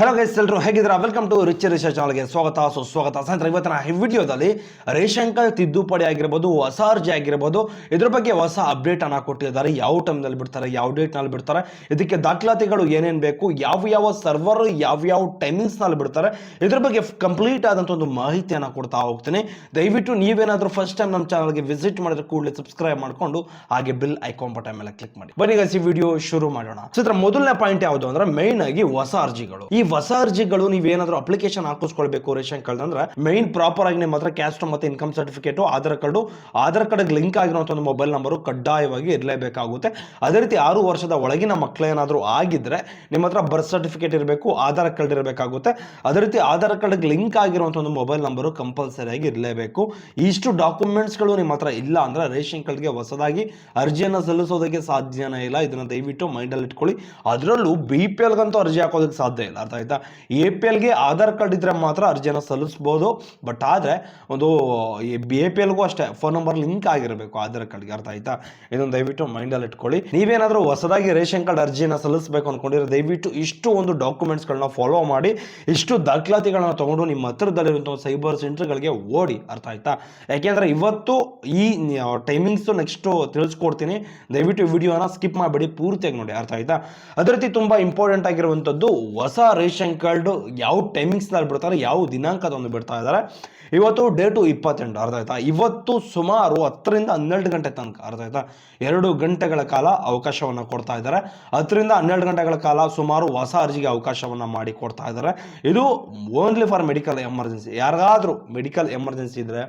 Hello guys ಎಲ್ಲರೂ ಹೇಗಿದ್ದೀರಾ? Welcome to rich research ಚಾನಲ್ಗೆ ಸ್ವಾಗತ. ಸುಸ್ವಾಗತ ಸ್ನೇಹಿತರೆ, ಇವತ್ತಿನ ಈ ವಿಡಿಯೋದಲ್ಲಿ ರೇಷನ್ ಕಾರ್ಡ್ ತಿದ್ದುಪಡಿ ಆಗಿರ್ಬೋದು, ಹೊಸ ಅರ್ಜಿ ಆಗಿರ್ಬೋದು, ಇದ್ರ ಬಗ್ಗೆ ಹೊಸ ಅಪ್ಡೇಟ್ ಅನ್ನ ಕೊಟ್ಟಿದ್ದಾರೆ. ಯಾವ ಟೈಮ್ನಲ್ಲಿ ಬಿಡ್ತಾರೆ, ಯಾವ ಡೇಟ್ನಲ್ಲಿ ಬಿಡ್ತಾರೆ, ಇದಕ್ಕೆ ದಾಖಲಾತಿಗಳು ಏನೇನು ಬೇಕು, ಯಾವ ಯಾವ ಸರ್ವರ್ ಯಾವ ಯಾವ ಟೈಮಿಂಗ್ಸ್ನಲ್ಲಿ ಬಿಡ್ತಾರೆ, ಇದ್ರ ಬಗ್ಗೆ ಕಂಪ್ಲೀಟ್ ಆದಂಥ ಒಂದು ಮಾಹಿತಿಯನ್ನು ಕೊಡ್ತಾ ಹೋಗ್ತೀನಿ. ದಯವಿಟ್ಟು ನೀವೇನಾದರೂ ಫಸ್ಟ್ ಟೈಮ್ ನಮ್ಮ ಚಾನಲ್ಗೆ ವಿಸಿಟ್ ಮಾಡಿದ್ರೆ ಕೂಡಲೇ ಸಬ್ಸ್ಕ್ರೈಬ್ ಮಾಡಿಕೊಂಡು, ಹಾಗೆ ಬಿಲ್ ಐಕಾನ್ ಬಟನ್ ಮೇಲೆ ಕ್ಲಿಕ್ ಮಾಡಿ. ಬನ್ನಿ ಗೈಸ್ ಈ ವಿಡಿಯೋ ಶುರು ಮಾಡೋಣ. ಚಿತ್ರ ಮೊದಲನೇ ಪಾಯಿಂಟ್ ಯಾವುದು ಅಂದ್ರೆ ಮೈನ್ ಆಗಿ ಹೊಸ ಅರ್ಜಿಗಳು. ಹೊಸ ಅರ್ಜಿಗಳು ನೀವೇನಾದ್ರೂ ಅಪ್ಲಿಕೇಶನ್ ಹಾಕಿಸ್ಕೊಳ್ಬೇಕು ರೇಷನ್ ಕಾರ್ಡ್ ಅಂದ್ರೆ ಮೈನ್ ಪ್ರಾಪರ್ ಆಗಿ ನಿಮ್ಮ ಹತ್ರ ಕ್ಯಾಸ್ಟ್ ಮತ್ತೆ income certificate Aadhaar card Aadhaar card link ಆಗಿರುವಂತ ಒಂದು ಮೊಬೈಲ್ ನಂಬರ್ ಕಡ್ಡಾಯವಾಗಿ ಇರಲೇಬೇಕಾಗುತ್ತೆ. ಅದೇ ರೀತಿ ಆರು ವರ್ಷದ ಒಳಗಿನ ಮಕ್ಕಳೇನಾದ್ರೂ ಆಗಿದ್ರೆ ನಿಮ್ಮ ಹತ್ರ ಬರ್ತ್ ಸರ್ಟಿಫಿಕೇಟ್ ಇರಬೇಕು, ಆಧಾರ್ ಕಾರ್ಡ್ ಇರಬೇಕಾಗುತ್ತೆ. ಅದೇ ರೀತಿ ಆಧಾರ್ ಕಾರ್ಡ್ ಲಿಂಕ್ ಆಗಿರುವಂತ ಒಂದು ಮೊಬೈಲ್ ನಂಬರು ಕಂಪಲ್ಸರಿ ಆಗಿ ಇರಲೇಬೇಕು. ಇಷ್ಟು ಡಾಕ್ಯುಮೆಂಟ್ಸ್ಗಳು ನಿಮ್ಮ ಹತ್ರ ಇಲ್ಲ ಅಂದ್ರೆ ರೇಷನ್ ಕಾರ್ಡ್ಗೆ ಹೊಸದಾಗಿ ಅರ್ಜಿಯನ್ನು ಸಲ್ಲಿಸೋದಕ್ಕೆ ಸಾಧ್ಯನೇ ಇಲ್ಲ. ಇದನ್ನ ದಯವಿಟ್ಟು ಮೈಂಡಲ್ಲಿ ಇಟ್ಕೊಳ್ಳಿ. ಅದರಲ್ಲೂ ಬಿ ಪಿ ಎಲ್ಗಂತೂ ಅರ್ಜಿ ಹಾಕೋದಕ್ಕೆ ಸಾಧ್ಯ ಇಲ್ಲ. ಅರ್ಥ ಆಯ್ತಾ ಎ ಪಿ ಎಲ್ಗೆ ಆಧಾರ್ ಕಾರ್ಡ್ ಇದ್ರೆ ಮಾತ್ರ ಅರ್ಜಿಯನ್ನು ಸಲ್ಲಿಸ್ಬೋದು. ಬಟ್ ಆದರೆ ಒಂದು ಎ ಪಿ ಎಲ್ಗೂ ಅಷ್ಟೇ ಫೋನ್ ನಂಬರ್ ಲಿಂಕ್ ಆಗಿರಬೇಕು ಆಧಾರ್ ಕಾರ್ಡ್ಗೆ ಅರ್ಥ ಆಯ್ತಾ? ಇದೊಂದು ದಯವಿಟ್ಟು ಮೈಂಡಲ್ಲಿ ಇಟ್ಕೊಳ್ಳಿ. ನೀವೇನಾದರೂ ಹೊಸದಾಗಿ ರೇಷನ್ ಕಾರ್ಡ್ ಅರ್ಜಿಯನ್ನು ಸಲ್ಲಿಸಬೇಕು ಅಂದ್ಕೊಂಡಿರೋ ದಯವಿಟ್ಟು ಇಷ್ಟು ಒಂದು ಡಾಕ್ಯುಮೆಂಟ್ಸ್ಗಳನ್ನ ಫಾಲೋ ಮಾಡಿ, ಇಷ್ಟು ದಾಖಲಾತಿಗಳನ್ನ ತಗೊಂಡು ನಿಮ್ಮ ಹತ್ತಿರದಲ್ಲಿರುವಂಥ ಸೈಬರ್ ಸೆಂಟರ್ಗಳಿಗೆ ಓಡಿ. ಅರ್ಥ ಆಯ್ತಾ? ಯಾಕೆಂದ್ರೆ ಇವತ್ತು ಈ ಟೈಮಿಂಗ್ಸ್ ನೆಕ್ಸ್ಟ್ ತಿಳಿಸ್ಕೊಡ್ತೀನಿ. ದಯವಿಟ್ಟು ವಿಡಿಯೋನ ಸ್ಕಿಪ್ ಮಾಡಬೇಡಿ, ಪೂರ್ತಿಯಾಗಿ ನೋಡಿ. ಅರ್ಥ ಆಯ್ತಾ? ಅದೇ ರೀತಿ ತುಂಬಾ ಇಂಪಾರ್ಟೆಂಟ್ ಆಗಿರುವಂಥದ್ದು, ಹೊಸ ರೇಷನ್ ಯಾವ ಟೈಮಿಂಗ್ಸ್ನಲ್ಲಿ ಬಿಡ್ತಾರೆ, ಯಾವ ದಿನಾಂಕದಂದು ಬಿಡ್ತಾ ಇದ್ದಾರೆ. ಇವತ್ತು ಡೇಟು ಇಪ್ಪತ್ತೆಂಟು, ಅರ್ಧ ಆಯ್ತಾ? ಇವತ್ತು ಸುಮಾರು ಹತ್ತರಿಂದ ಹನ್ನೆರಡು ಗಂಟೆ ತನಕ, ಅರ್ಧ ಆಯ್ತಾ? ಎರಡು ಗಂಟೆಗಳ ಕಾಲ ಅವಕಾಶವನ್ನು ಕೊಡ್ತಾ ಇದ್ದಾರೆ. ಹತ್ತರಿಂದ ಹನ್ನೆರಡು ಗಂಟೆಗಳ ಕಾಲ ಸುಮಾರು ಹೊಸ ಅರ್ಜಿಗೆ ಅವಕಾಶವನ್ನು ಮಾಡಿ ಕೊಡ್ತಾ ಇದ್ದಾರೆ. ಇದು ಓನ್ಲಿ ಫಾರ್ ಮೆಡಿಕಲ್ ಎಮರ್ಜೆನ್ಸಿ ಯಾರಿಗಾದರೂ ಮೆಡಿಕಲ್ ಎಮರ್ಜೆನ್ಸಿ ಇದ್ರೆ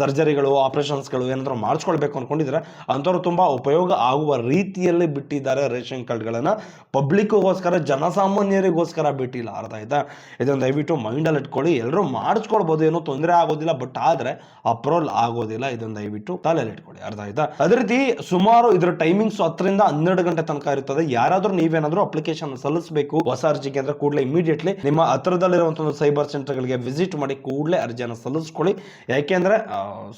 ಸರ್ಜರಿಗಳು, ಆಪ್ರೇಷನ್ಸ್ಗಳು ಏನಾದರೂ ಮಾಡಿಸ್ಕೊಳ್ಬೇಕು ಅಂದ್ಕೊಂಡಿದ್ರೆ ಅಂಥವ್ರು ತುಂಬ ಉಪಯೋಗ ಆಗುವ ರೀತಿಯಲ್ಲಿ ಬಿಟ್ಟಿದ್ದಾರೆ ರೇಷನ್ ಕಾರ್ಡ್ಗಳನ್ನು. ಪಬ್ಲಿಕ್ಗೋಸ್ಕರ ಜನಸಾಮಾನ್ಯರಿಗೋಸ್ಕರ ಬಿಟ್ಟಿಲ್ಲ, ಅರ್ಥ ಆಯ್ತಾ? ಇದನ್ನು ದಯವಿಟ್ಟು ಮೈಂಡಲ್ಲಿ ಇಟ್ಕೊಳ್ಳಿ. ಎಲ್ಲರೂ ಮಾಡಿಸ್ಕೊಳ್ಬೋದು, ಏನೋ ತೊಂದರೆ ಆಗೋದಿಲ್ಲ, ಬಟ್ ಆದರೆ ಅಪ್ರೂವಲ್ ಆಗೋದಿಲ್ಲ. ಇದನ್ನು ದಯವಿಟ್ಟು ತಲೆಯಲ್ಲಿ ಇಟ್ಕೊಳ್ಳಿ, ಅರ್ಥ ಆಯ್ತಾ? ಅದೇ ರೀತಿ ಸುಮಾರು ಇದರ ಟೈಮಿಂಗ್ಸ್ ಹತ್ತರಿಂದ ಹನ್ನೆರಡು ಗಂಟೆ ತನಕ ಇರ್ತದೆ ಯಾರಾದರೂ ನೀವೇನಾದರೂ ಅಪ್ಲಿಕೇಶನ್ ಸಲ್ಲಿಸಬೇಕು, ಹೊಸ ಅರ್ಜಿಗೆ ಅಂದ್ರೆ ಕೂಡಲೇ ಇಮಿಡಿಯೇಟ್ಲಿ ನಿಮ್ಮ ಹತ್ರದಲ್ಲಿರುವಂಥ ಒಂದು ಸೈಬರ್ ಸೆಂಟರ್ಗಳಿಗೆ ವಿಸಿಟ್ ಮಾಡಿ ಕೂಡಲೇ ಅರ್ಜಿಯನ್ನು ಸಲ್ಲಿಸ್ಕೊಳ್ಳಿ. ಯಾಕೆಂದ್ರೆ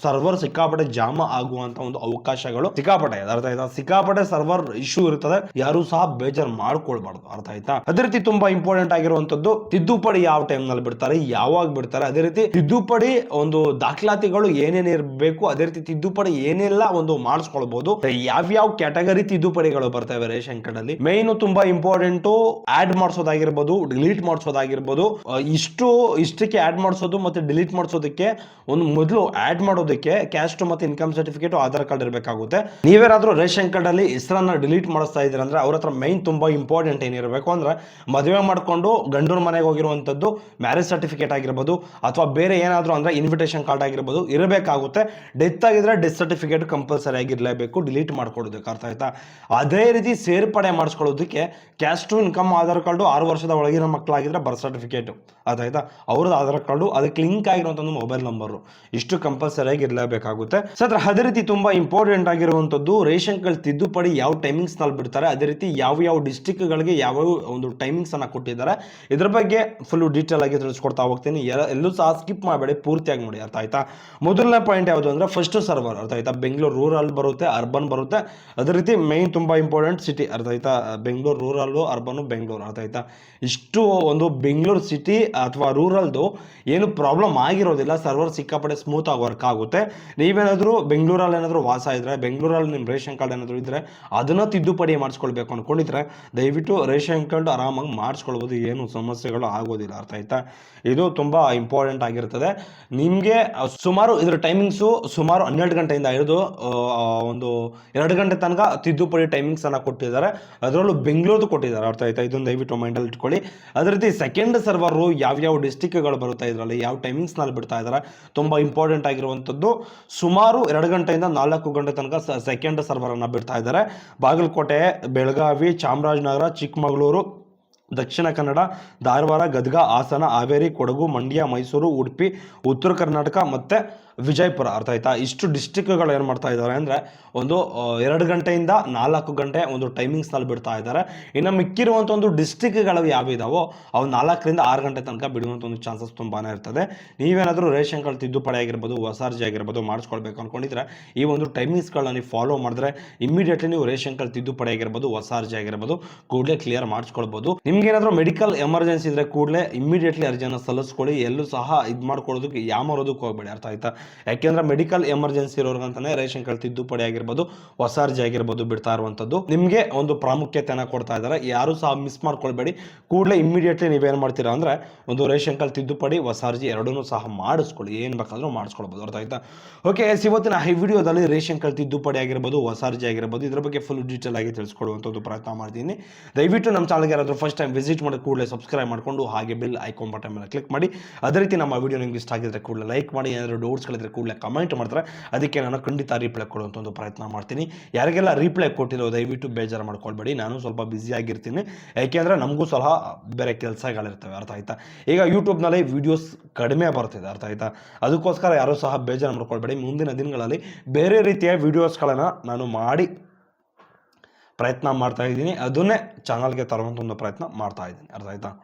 ಸರ್ವರ್ ಸಿಕ್ಕಾಪಟ್ಟೆ ಜಾಮ ಆಗುವಂತ ಒಂದು ಅವಕಾಶಗಳು ಸಿಕ್ಕಾಪಟ್ಟೆ ಅರ್ಥ ಆಯ್ತಾ? ಸಿಕ್ಕಾಪಟ್ಟೆ ಸರ್ವರ್ ಇಶ್ಯೂ ಇರ್ತದೆ. ಯಾರು ಸಹ ಬೇಜಾರು ಮಾಡ್ಕೊಳ್ಬಾರ್ದು. ಅರ್ಥ ಆಯ್ತಾ? ಅದೇ ರೀತಿ ತುಂಬಾ ಇಂಪಾರ್ಟೆಂಟ್ ಆಗಿರುವಂತದ್ದು ತಿದ್ದುಪಡಿ ಯಾವ ಟೈಮ್ನಲ್ಲಿ ಬಿಡ್ತಾರೆ, ಯಾವಾಗ ಬಿಡ್ತಾರೆ? ಅದೇ ರೀತಿ ತಿದ್ದುಪಡಿ ಒಂದು ದಾಖಲಾತಿಗಳು ಏನೇನು ಇರಬೇಕು, ಅದೇ ರೀತಿ ತಿದ್ದುಪಡಿ ಏನೆಲ್ಲ ಒಂದು ಮಾಡಿಸ್ಕೊಳ್ಬಹುದು ಯಾವ್ಯಾವ ಕ್ಯಾಟಗರಿ ತಿದ್ದುಪಡಿಗಳು ಬರ್ತವೆ ರೇಷನ್ ಕಾರ್ಡ್ ಅಲ್ಲಿ ಮೇನ್ ತುಂಬಾ ಇಂಪಾರ್ಟೆಂಟ್ ಆಡ್ ಮಾಡಿಸೋದಾಗಿರ್ಬೋದು ಡಿಲೀಟ್ ಮಾಡಿಸೋದಾಗಿರ್ಬೋದು. ಇಷ್ಟು, ಇಷ್ಟಕ್ಕೆ ಆಡ್ ಮಾಡಿಸೋದು ಮತ್ತೆ ಡಿಲೀಟ್ ಮಾಡಿಸೋದಕ್ಕೆ ಒಂದು ಮೊದಲು ಆಡ್ ಮಾಡೋದಕ್ಕೆ ಕ್ಯಾಸ್ಟ್ ಮತ್ತೆ ಇನ್ಕಮ್ ಸರ್ಟಿಫಿಕೇಟ್ ಆಧಾರ್ ಕಾರ್ಡ್ ಇರಬೇಕಾಗುತ್ತೆ. ನೀವೇನಾದರೂ ರೇಷನ್ ಕಾರ್ಡ್ ಅಲ್ಲಿ ಹೆಸರನ್ನ ಡಿಲೀಟ್ ಮಾಡಿಸ್ತಾ ಇದ್ದೀರ ಅಂದ್ರೆ ಅವ್ರ ಹತ್ರ ಮೈನ್ ತುಂಬಾ ಇಂಪಾರ್ಟೆಂಟ್ ಏನಿರಬೇಕು ಅಂದ್ರೆ ಮದುವೆ ಮಾಡಿಕೊಂಡು ಗಂಡನ ಮನೆಗೆ ಹೋಗಿರುವಂತದ್ದು ಮ್ಯಾರೇಜ್ ಸರ್ಟಿಫಿಕೇಟ್ ಆಗಿರ್ಬೋದು ಅಥವಾ ಬೇರೆ ಏನಾದರೂ ಅಂದ್ರೆ ಇನ್ವಿಟೇಷನ್ ಕಾರ್ಡ್ ಆಗಿರ್ಬೋದು ಇರಬೇಕಾಗುತ್ತೆ. ಡೆತ್ ಆಗಿದ್ರೆ ಡೆತ್ ಸರ್ಟಿಫಿಕೇಟ್ ಕಂಪಲ್ಸರಿ ಆಗಿರಲೇಬೇಕು ಡಿಲೀಟ್ ಮಾಡ್ಕೊಡೋದಕ್ಕೆ ಅರ್ಥ ಆಯ್ತಾ? ಅದೇ ರೀತಿ ಸೇರ್ಪಡೆ ಮಾಡಿಸ್ಕೊಳ್ಳೋದಕ್ಕೆ ಕ್ಯಾಸ್ಟು ಇನ್ಕಮ್ ಆಧಾರ್ ಕಾರ್ಡು ಆರು ವರ್ಷದ ಒಳಗಿನ ಮಕ್ಕಳಾಗಿದ್ರೆ ಬರ್ತ್ ಸರ್ಟಿಫಿಕೇಟು ಅದಾಯ್ತಾ ಅವ್ರದ್ದು ಆಧಾರ್ ಕಾರ್ಡು ಅದಕ್ಕೆ ಲಿಂಕ್ ಆಗಿರುವಂಥ ಒಂದು ಮೊಬೈಲ್ ನಂಬರು ಇಷ್ಟು ಕಂಪಲ್ಸರಿ ಆಗಿ ಇರಲೇಬೇಕಾಗುತ್ತೆ ಸರ್ ಅದೇ ರೀತಿ ತುಂಬಾ ಇಂಪಾರ್ಟೆಂಟ್ ಆಗಿರುವಂತದ್ದು ರೇಷನ್ ಕಾರ್ಡ್ ತಿದ್ದುಪಡಿ ಯಾವ ಟೈಮಿಂಗ್ಸ್ನಲ್ಲಿ ಬಿಡ್ತಾರೆ, ಅದೇ ರೀತಿ ಯಾವ ಯಾವ ಡಿಸ್ಟಿಕ್ಗಳಿಗೆ ಯಾವ ಒಂದು ಟೈಮಿಂಗ್ಸ್ ಅನ್ನ ಕೊಟ್ಟಿದ್ದಾರೆ. ಇದ್ರ ಬಗ್ಗೆ ಫುಲ್ ಡೀಟೇಲ್ ಆಗಿ ತಿಳಿಸ್ಕೊಡ್ತಾ ಹೋಗ್ತೀನಿ. ಎಲ್ಲ- ಎಲ್ಲೂ ಸಹ ಸ್ಕಿಪ್ ಮಾಡಬೇಡಿ, ಪೂರ್ತಿಯಾಗಿ ನೋಡಿ, ಅರ್ಥ ಆಯ್ತಾ? ಮೊದಲನೇ ಪಾಯಿಂಟ್ ಯಾವುದು ಅಂದ್ರೆ ಫಸ್ಟ್ ಸರ್ವರ್ ಅರ್ಥ ಆಯ್ತಾ? ಬೆಂಗಳೂರು ರೂರಲ್ ಬರುತ್ತೆ ಅರ್ಬನ್ ಬರುತ್ತೆ. ಅದೇ ರೀತಿ ಮೈನ್ ತುಂಬಾ ಇಂಪಾರ್ಟೆಂಟ್ ಸಿಟಿ ಅರ್ಥ ಆಯ್ತಾ? ಬೆಂಗಳೂರು ರೂರಲ್ಲು ಅರ್ಬನ್ ಬೆಂಗಳೂರು, ಅರ್ಥ ಆಯ್ತಾ? ಇಷ್ಟು ಒಂದು ಬೆಂಗಳೂರು ಸಿಟಿ ಅಥವಾ ರೂರಲ್ದು ಏನು ಪ್ರಾಬ್ಲಮ್ ಆಗಿರೋದಿಲ್ಲ ಸರ್ವರ್ ಸಿಕ್ಕಾಪಡೆ ಸ್ಮೂತ್ ಆಗಿ ವರ್ಕ್ ಆಗುತ್ತೆ. ನೀವೇನಾದರೂ ಬೆಂಗಳೂರಲ್ಲಿ ಏನಾದರೂ ವಾಸ ಇದ್ರೆ, ಬೆಂಗಳೂರಲ್ಲಿ ನಿಮ್ಮ ರೇಷನ್ ಕಾರ್ಡ್ ಏನಾದರೂ ಇದ್ರೆ ಅದನ್ನ ತಿದ್ದುಪಡಿ ಮಾಡಿಸ್ಕೊಳ್ಬೇಕು ಅನ್ಕೊಂಡಿದ್ರೆ ದಯವಿಟ್ಟು ರೇಷನ್ ಕಾರ್ಡ್ ಆರಾಮಾಗಿ ಮಾಡಿಸ್ಕೊಳ್ಬೋದು. ಏನು ಸಮಸ್ಯೆಗಳು ಆಗೋದಿಲ್ಲ. ಅರ್ಥ ಆಯ್ತಾ? ಇದು ತುಂಬಾ ಇಂಪಾರ್ಟೆಂಟ್ ಆಗಿರ್ತದೆ. ನಿಮಗೆ ಸುಮಾರು ಇದರ ಟೈಮಿಂಗ್ಸು ಸುಮಾರು ಹನ್ನೆರಡು ಗಂಟೆಯಿಂದ ಹಿಡಿದು ಒಂದು ಎರಡು ಗಂಟೆ ತನಕ ತಿದ್ದುಪಡಿ ಟೈಮಿಂಗ್ಸ್ ಅನ್ನ ಕೊಟ್ಟಿದ್ದಾರೆ. ಅದರಲ್ಲೂ ಬೆಂಗಳೂರು ಕೊಟ್ಟಿದ್ದಾರೆ. ಅರ್ಥ ಆಯ್ತಾ? ಇದನ್ನು ದಯವಿಟ್ಟು ಮೈಂಡಲ್ಲಿ ಇಟ್ಕೊಳ್ಳಿ. ಅದೇ ರೀತಿ ಸೆಕೆಂಡ್ ಸರ್ವರು ಯಾವ್ಯಾವ ಡಿಸ್ಟಿಕ್ಗಳು ಬರುತ್ತಾ ಇದರಲ್ಲಿ, ಯಾವ ಟೈಮಿಂಗ್ಸ್ನಲ್ಲಿ ಬಿಡ್ತಾ ಇದ್ದಾರೆ, ತುಂಬ ಇಂಪಾರ್ಟೆಂಟ್ ಆಗಿರುವಂಥದ್ದು ಸುಮಾರು ಎರಡು ಗಂಟೆಯಿಂದ ನಾಲ್ಕು ಗಂಟೆ ತನಕ ಸೆಕೆಂಡ್ ಸರ್ವರನ್ನು ಬಿಡ್ತಾ ಇದ್ದಾರೆ. ಬಾಗಲಕೋಟೆ, ಬೆಳಗಾವಿ, ಚಾಮರಾಜನಗರ, ಚಿಕ್ಕಮಗಳೂರು, ದಕ್ಷಿಣ ಕನ್ನಡ, ಧಾರವಾಡ, ಗದಗ, ಹಾಸನ, ಹಾವೇರಿ, ಕೊಡಗು, ಮಂಡ್ಯ, ಮೈಸೂರು, ಉಡುಪಿ, ಉತ್ತರ ಕರ್ನಾಟಕ ಮತ್ತು ವಿಜಯಪುರ ಅರ್ಥ ಆಯ್ತಾ? ಇಷ್ಟು ಡಿಸ್ಟಿಕ್ಗಳು ಏನು ಮಾಡ್ತಾ ಇದ್ದಾರೆ ಅಂದರೆ ಒಂದು ಎರಡು ಗಂಟೆಯಿಂದ ನಾಲ್ಕು ಗಂಟೆ ಒಂದು ಟೈಮಿಂಗ್ಸ್ನಲ್ಲಿ ಬಿಡ್ತಾ ಇದ್ದಾರೆ ಇನ್ನು ಮಿಕ್ಕಿರುವಂಥ ಒಂದು ಡಿಸ್ಟಿಕ್ಗಳು ಯಾವಿದಾವೋ ಅವು ನಾಲ್ಕರಿಂದ ಆರು ಗಂಟೆ ತನಕ ಬಿಡುವಂಥ ಒಂದು ಚಾನ್ಸಸ್ ತುಂಬಾ ಇರ್ತದೆ. ನೀವೇನಾದರೂ ರೇಷನ್ ಕಾರ್ಡ್ ತಿದ್ದುಪಡಿ ಆಗಿರ್ಬೋದು, ಹೊಸ ಅರ್ಜಿ ಆಗಿರ್ಬೋದು ಮಾಡಿಸ್ಕೊಳ್ಬೇಕು ಅಂದ್ಕೊಂಡಿದ್ರೆ ಈ ಒಂದು ಟೈಮಿಂಗ್ಸ್ಗಳನ್ನ ನೀವು ಫಾಲೋ ಮಾಡಿದ್ರೆ ಇಮಿಡಿಯೇಟ್ಲಿ ನೀವು ರೇಷನ್ ಕಾರ್ಡ್ ತಿದ್ದುಪಡಿ ಆಗಿರ್ಬೋದು, ಹೊಸ ಅರ್ಜಿ ಆಗಿರ್ಬೋದು, ಕೂಡಲೇ ಕ್ಲಿಯರ್ ಮಾಡಿಸ್ಕೊಳ್ಬೋದು. ನಿಮ್ಗೇನಾದರೂ ಮೆಡಿಕಲ್ ಎಮರ್ಜೆನ್ಸಿ ಇದ್ರೆ ಕೂಡಲೇ ಇಮಿಡಿಯೇಟ್ಲಿ ಅರ್ಜಿಯನ್ನು ಸಲ್ಲಿಸ್ಕೊಳ್ಳಿ. ಎಲ್ಲೂ ಸಹ ಇದು ಮಾಡ್ಕೊಳ್ಳೋದಕ್ಕೆ ಯಾಮಾರೋದಕ್ಕೆ ಹೋಗ್ಬೇಡಿ. ಅರ್ಥ ಆಯ್ತಾ? ಯಾಕೆಂದ್ರೆ ಮೆಡಿಕಲ್ ಎಮರ್ಜೆನ್ಸಿ ಇರೋರ್ಗಂತಾನೆ ರೇಷನ್ ಕಾರ್ಡ್ ತಿದ್ದುಪಡಿ ಆಗಿರ್ಬೋದು, ಹೊಸ ಅರ್ಜಿ ಆಗಿರ್ಬೋದು ಬಿಡ್ತಾ ಇರುವಂಥದ್ದು. ನಿಮಗೆ ಒಂದು ಪ್ರಾಮುಖ್ಯತೆಯನ್ನು ಕೊಡ್ತಾ ಇದ್ದಾರೆ. ಯಾರು ಸಹ ಮಿಸ್ ಮಾಡ್ಕೊಳ್ಬೇಡಿ. ಕೂಡಲೇ ಇಮಿಡಿಯೇಟ್ಲಿ ನೀವೇನ್ ಮಾಡ್ತೀರಾ ಅಂದ್ರೆ ಒಂದು ರೇಷನ್ ಕಾರ್ಡ್ ತಿದ್ದುಪಡಿ, ಹೊಸ ಅರ್ಜಿ ಎರಡನ್ನೂ ಸಹ ಮಾಡಿಸ್ಕೊಳ್ಳಿ. ಏನು ಬೇಕಾದ್ರೂ ಮಾಡಿಸ್ಕೊಳ್ಬೋದು. ಅರ್ಥ ಆಯ್ತಾ? ಓಕೆ ಇವತ್ತಿನ ಈ ವಿಡಿಯೋದಲ್ಲಿ ರೇಷನ್ ಕಾರ್ಡ್ ತಿದ್ದುಪಡಿ ಆಗಿರ್ಬೋದು, ಹೊಸ ಅರ್ಜಿ ಆಗಿರ್ಬೋದು, ಇದ್ರ ಬಗ್ಗೆ ಫುಲ್ ಡೀಟೇಲ್ ಆಗಿ ತಿಳಿಸ್ಕೊಡುವಂಥದ್ದು ಪ್ರಯತ್ನ ಮಾಡ್ತೀನಿ. ದಯವಿಟ್ಟು ನಮ್ಮ ಚಾನಲ್ಗೆ ಯಾರಾದರೂ ಫಸ್ಟ್ ಟೈಮ್ ವಿಸಿಟ್ ಮಾಡಿ ಕೂಡಲೇ ಸಬ್ಸ್ಕ್ರೈಬ್ ಮಾಡಿಕೊಂಡು ಹಾಗೆ ಬಿಲ್ ಐಕಾನ್ ಬಟನ್ ಮೇಲೆ ಕ್ಲಿಕ್ ಮಾಡಿ. ಅದೇ ರೀತಿ ನಮ್ಮ ವಿಡಿಯೋ ನಿಮ್ಗೆ ಇಷ್ಟ ಆಗಿದ್ರೆ ಕೂಡಲೇ ಲೈಕ್ ಮಾಡಿ. ಏನಾದರೂ ಡೌಟ್ಸ್ಗಳಿದ್ರೆ ಕೂಡಲೇ ಕಮೆಂಟ್ ಮಾಡ್ತಾರೆ. ಅದಕ್ಕೆ ನಾನು ಖಂಡಿತ ರಿಪ್ಲೈ ಕೊಡುವಂಥ ಒಂದು ಪ್ರಯತ್ನ ಮಾಡ್ತೀನಿ. ಯಾರಿಗೆಲ್ಲ ರಿಪ್ಲೈ ಕೊಟ್ಟಿರೋ ದಯವಿಟ್ಟು ಬೇಜಾರು ಮಾಡ್ಕೊಳ್ಬೇಡಿ. ನಾನು ಸ್ವಲ್ಪ ಬ್ಯುಸಿ ಆಗಿರ್ತೀನಿ. ಯಾಕೆಂದರೆ ನಮಗೂ ಸಹ ಬೇರೆ ಕೆಲಸಗಳಿರ್ತವೆ. ಅರ್ಥ ಆಯ್ತಾ? ಈಗ ಯೂಟ್ಯೂಬ್ನಲ್ಲಿ ವೀಡಿಯೋಸ್ ಕಡಿಮೆ ಬರ್ತಿದೆ. ಅರ್ಥ ಆಯ್ತಾ? ಅದಕ್ಕೋಸ್ಕರ ಯಾರೂ ಸಹ ಬೇಜಾರು ಮಾಡ್ಕೊಳ್ಬೇಡಿ. ಮುಂದಿನ ದಿನಗಳಲ್ಲಿ ಬೇರೆ ರೀತಿಯ ವೀಡಿಯೋಸ್ಗಳನ್ನು ನಾನು ಮಾಡಿ ಪ್ರಯತ್ನ ಮಾಡ್ತಾ ಇದ್ದೀನಿ. ಅದನ್ನೇ ಚಾನಲ್ಗೆ ತರುವಂಥ ಒಂದು ಪ್ರಯತ್ನ ಮಾಡ್ತಾ ಇದ್ದೀನಿ. ಅರ್ಥ ಆಯ್ತಾ?